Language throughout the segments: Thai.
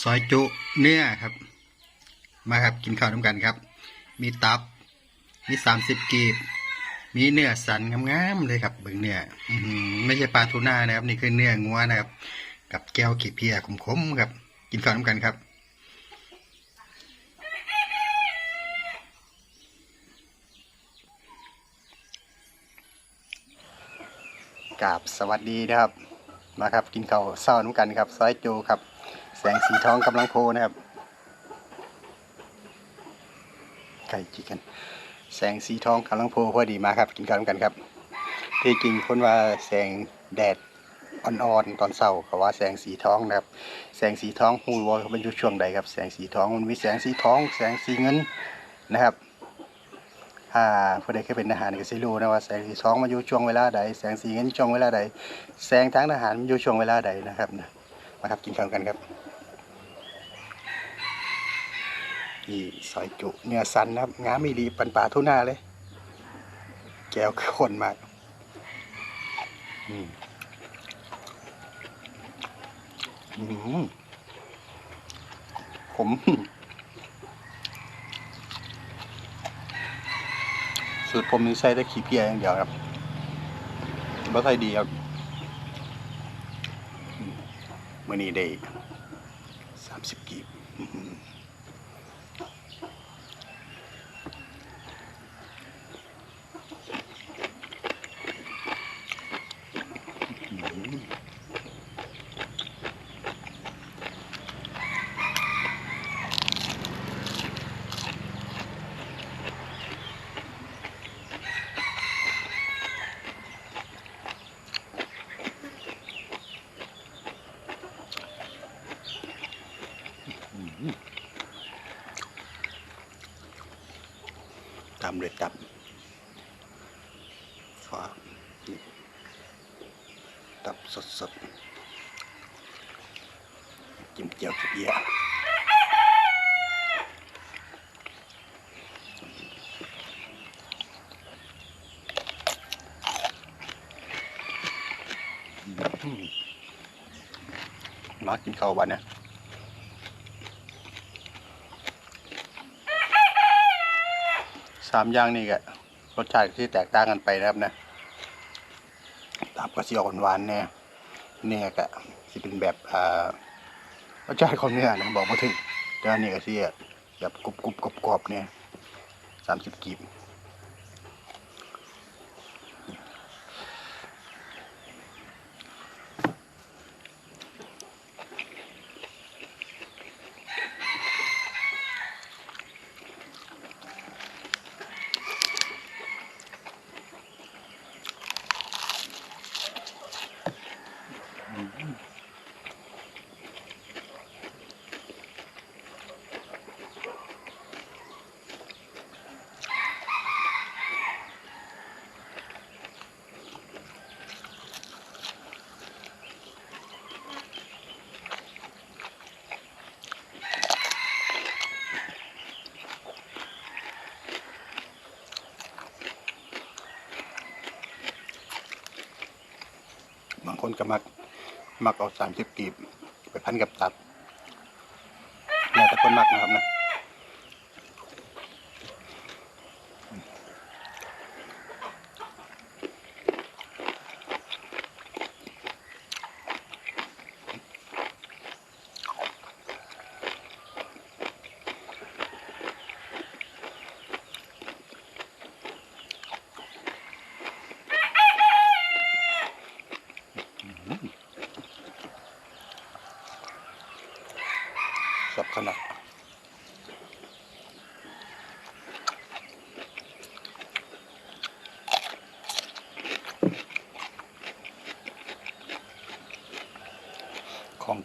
ซอยจุเนื้อครับ มาครับกินข้าวน้ำกันครับ มีตับ มีสามสิบกีบ มีเนื้อสันงามๆเลยครับเบิ่งเนื้อไม่ใช่ปลาทูน่านะครับ นี่คือเนื้องัวนะครับ กับแก้วขี้เพียขมๆครับ กินข้าวน้ำกันครับกราบสวัสดีนะครับ มาครับ กินข้าวเศร้าน้ำกันครับซอยจูครับ แสงสีทองกำลังโพนะครับไก่จีกัน แสงสีทองกำลังโพพอดีมาครับ กินข้าวน้ำกันครับ ที่จริงคนว่าแสงแดดอ่อนๆตอนเช้าเขาว่าแสงสีทองนะครับ แสงสีทองหูวอเขาเป็นอยู่ช่วงใดครับ แสงสีทองมันมีแสงสีทอง แสงสีเงินนะครับถ้าผู้ใดเคยเป็นทหารก็สิรู้นะว่าแสงสีทองมันอยู่ช่วงเวลาใดแสงสีเงินช่วงเวลาใดแสงทางทหารมันอยู่ช่วงเวลาใดนะครับนะมาครับกินข้าวกันครับ นี่ซอยจุเนื้อสันนะครับงามมีดีปันป่าทุนาเลย แก้วข้นมากอืมอืมผมสูตรผมนี่ใช้ได้ขี้เพียอย่างเดียวครับบ่ค่อยดีครับอืมมื่อนี้ได้สามสิบกีบ ตามเลยตับฟ้าตับสดสดๆจิ้มเจียวขี้เพียมากินข้าวบ้านเนี่ย สามอย่างนี่ก็รสชาติที่แตกต่างกันไปนะครับนะตับกระเสียวหวานๆเนี่ยเนื้อก็สิเป็นแบบอ่ารสชาติของเนื้อนะบอกมาถึงแต่อันนี้ก็สิแบบกรุบกรุบกรอบเนี่ยสามสิบกีบ คนก็มักมักเอาสามสิบกีบ ไปพันกับตับแล้วแต่คนมักนะครับนะ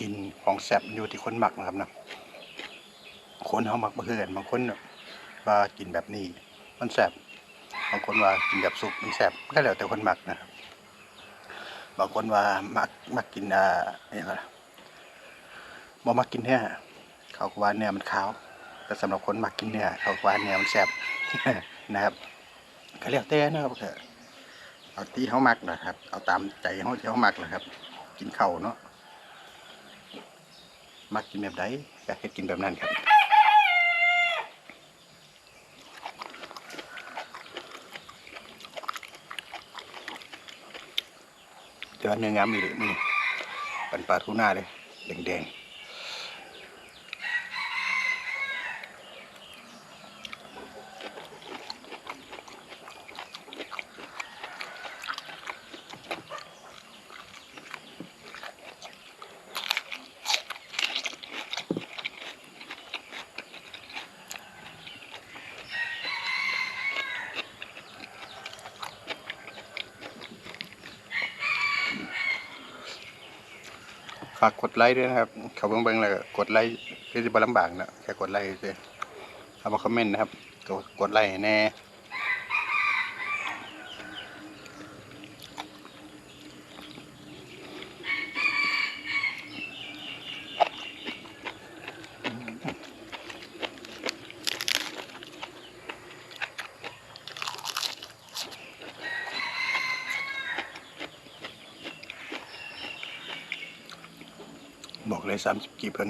กินของแซ่บอยู่ที่คนหมักนะครับนะคนเขาหมักมาเพื่อนบางคนว่ากินแบบนี้ มันแซ่บบางคนว่ากินแบบสุกมันแซ่บก็แล้วแต่คนหมักนะครับบางคนว่ามักมักกินอ่าอย่างไรบ่มักกินเนื้อเขาว่าเนื้อมันขาวแต่สำหรับคนมักกินเนื้อเขาว่าเนื้อมันแซ่บนะครับก็เรียกแต่นะครับเอาที่เขามักนะครับ เอาตามใจเขาที่เขามักนะครับ กินเข้าเนาะ มักกินแบบใดอยากเฮ็ดกินแบบนั้นครับเจอเนื้องามอีกเลยนี่เป็นปลาทูน่าเลยแดงๆ ฝากกดไลค์ด้วยนะครับเขาเบิ่งเบิ่งเลยกดไลค์คือสิบ่ลำบากนะแค่กดไลค์เฉยเอามาคอมเมนต์นะครับ กดกดไลค์แน่ กเลย30กี่เพิ่น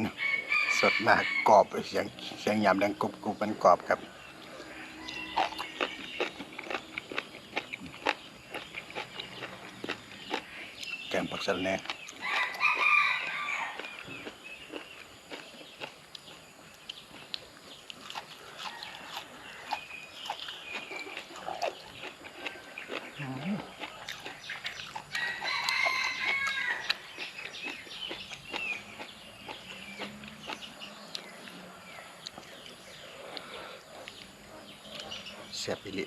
สดมากกรอบเสียงเสียงยามดังกรุบกรุบมันกรอบครับแกงผักสะระแหน่ ซ่บอีหลี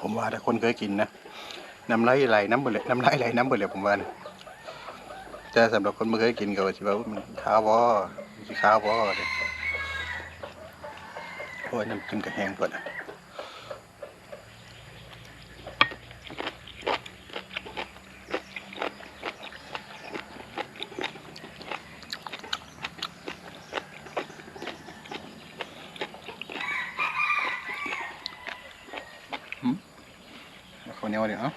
ผมว่าถ้าคนเคยกินนะน้ำลายไหลน้ำเบิดเลน้ำลายไหลน้ำเบิดเลผมว่านะแต่สำหรับคนไม่เคยกินก็ว่าสิว่ามันข้าวบ่มันสิข้าวบ่เด้ โอ้ยน้ำจิ้มกระแหงก่อนนะหืมเอาข้าวเหนียวเดี๋ยวเอา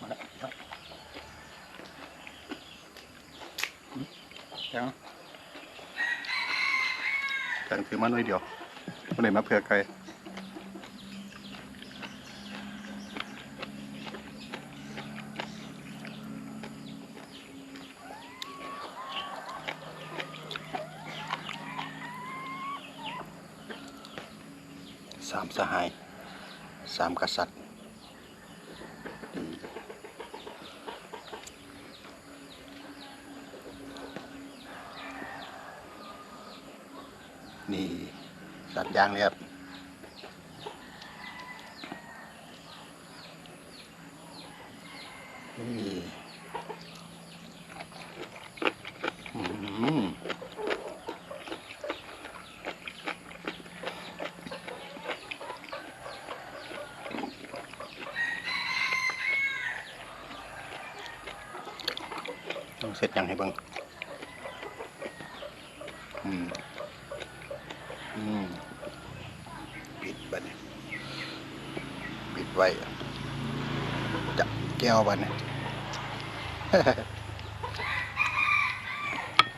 มาแล้วเอาหืม เดี๋ยวกันคือมาหน่อยเดียวไม่ได้มาเผื่อไกลสามสหายสามกษัตริย์นี่สัตว์ ย่างเลยครับนี่อืมต้องเสร็จยังให้เบิ่งอืมอืม ปิดบัดนี้ปิดไว้จับแก้วบัดนี้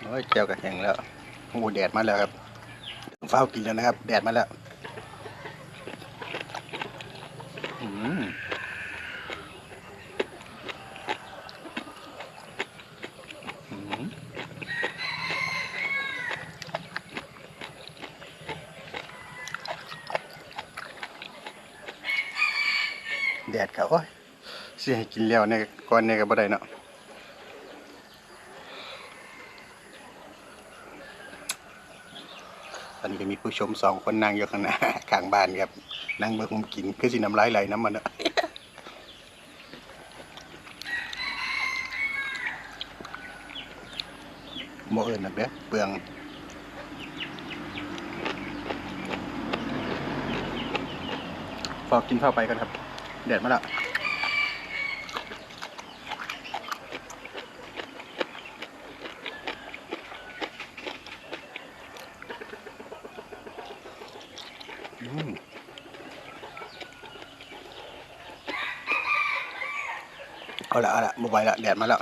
โอ้ยแก้วกระแหงแล้วโอ้แดดมาแล้วครับเฝ้ากินแล้วนะครับ แดดมาแล้ว อืมอืมแดดเขาโอ้ย สิให้กินแล้วเนี่ยก่อนเนี่ยก็บ่ได้เนาะตอนนี้ก็มีผู้ชมสองคนนั่งอยู่ข้างหน้าข้างบ้านครับ นั่งเบิ่งผมกินคือสิน้ำลายไหลน้ำมันเนาะโมเอิญนักเด้อเปลืองฝากกินข้าวไปกันครับแดดมาแล้ว เอาละเอาละมาไหวละแดดมาแล้ว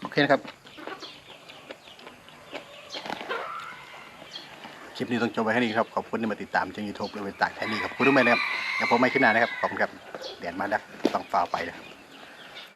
โอเคนะครับ คลิปนี้ต้องจบไว้แค่นี้ครับ ขอบคุณที่มาติดตามช่องยูทูบเลยไปตากแค่นี้ครับขอบคุณทุกท่านนะครับอย่าพบไม่ขึ้นหน้านะครับ ขอบคุณครับ แดดมาดักต้องฟาวไปนะครับ